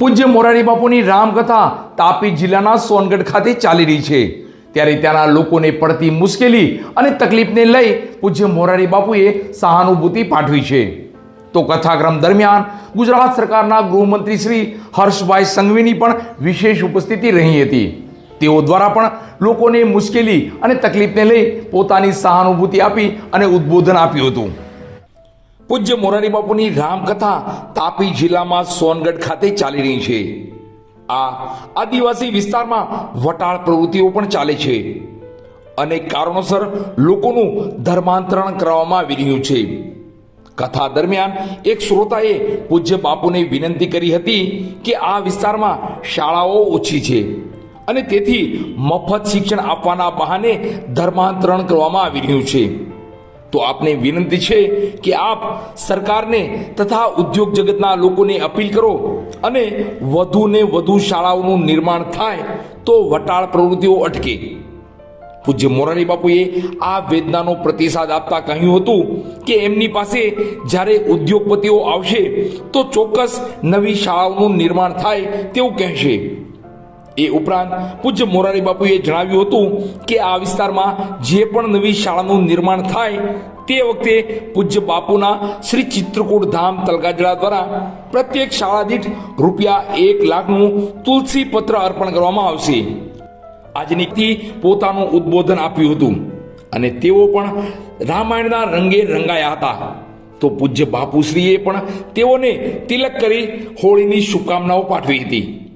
પૂજ્ય મોરારી બાપુની રામકથા તાપી જિલ્લાના સોનગઢ ખાતે ચાલી રહી છે. ત્યારે ત્યાંના લોકોને પડતી મુશ્કેલી અને તકલીફને લઈ પૂજ્ય મોરારી બાપુએ સહાનુભૂતિ પાઠવી છે. તો કથાક્રમ દરમિયાન ગુજરાત સરકારના ગૃહમંત્રી શ્રી હર્ષભાઈ સંઘવીની પણ વિશેષ ઉપસ્થિતિ રહી હતી. તેઓ દ્વારા પણ લોકોને મુશ્કેલી અને તકલીફને લઈ પોતાની સહાનુભૂતિ આપી અને ઉદ્બોધન આપ્યું હતું. પૂજ્ય મોરારી બાપુની રામકથા તાપી જિલ્લામાં સોનગઢ ખાતે ચાલી રહી છે. આ આદિવાસી વિસ્તારમાં વટાળ પ્રવૃત્તિઓ પણ ચાલે છે. અને કારણોસર લોકોનું ધર્માંતરણ કરવામાં આવી રહ્યું છે. કથા દરમિયાન એક શ્રોતાએ પૂજ્ય બાપુને વિનંતી કરી હતી કે આ વિસ્તારમાં શાળાઓ ઓછી છે અને તેથી મફત શિક્ષણ આપવાના બહાને ધર્માંતરણ કરવામાં આવી રહ્યું છે. તો આપને વિનંતી છે કે આપ સરકારને તથા ઉદ્યોગ જગતના લોકોને અપીલ કરો અને વધુ ને વધુ શાળાઓનું નિર્માણ થાય તો વટાળ પ્રવૃત્તિઓ અટકે. પૂજ્ય મોરારી બાપુએ આ વેદનાનો પ્રતિસાદ આપતા કહ્યું હતું કે એમની પાસે જ્યારે ઉદ્યોગપતિઓ આવશે તો ચોક્કસ નવી શાળાઓનું નિર્માણ થાય તેવું કહેશે. એ ઉપરાંત પૂજ્ય મોરારી બાપુએ જણાવ્યું હતું કે આ વિસ્તારમાં જે પણ નવી શાળાનું નિર્માણ થાય તે વખતે પૂજ્ય બાપુના શ્રી ચિત્રકૂટ ધામ તલગાજડા દ્વારા પ્રત્યેક શાળા દીઠ રૂપિયા એક લાખનું તુલસી પત્ર અર્પણ કરવામાં આવશે. આજની પોતાનું ઉદ્બોધન આપ્યું હતું અને તેઓ પણ રામાયણના રંગે રંગાયા હતા. તો પૂજ્ય બાપુશ્રીએ પણ તેઓને તિલક કરી હોળીની શુભકામનાઓ પાઠવી હતી.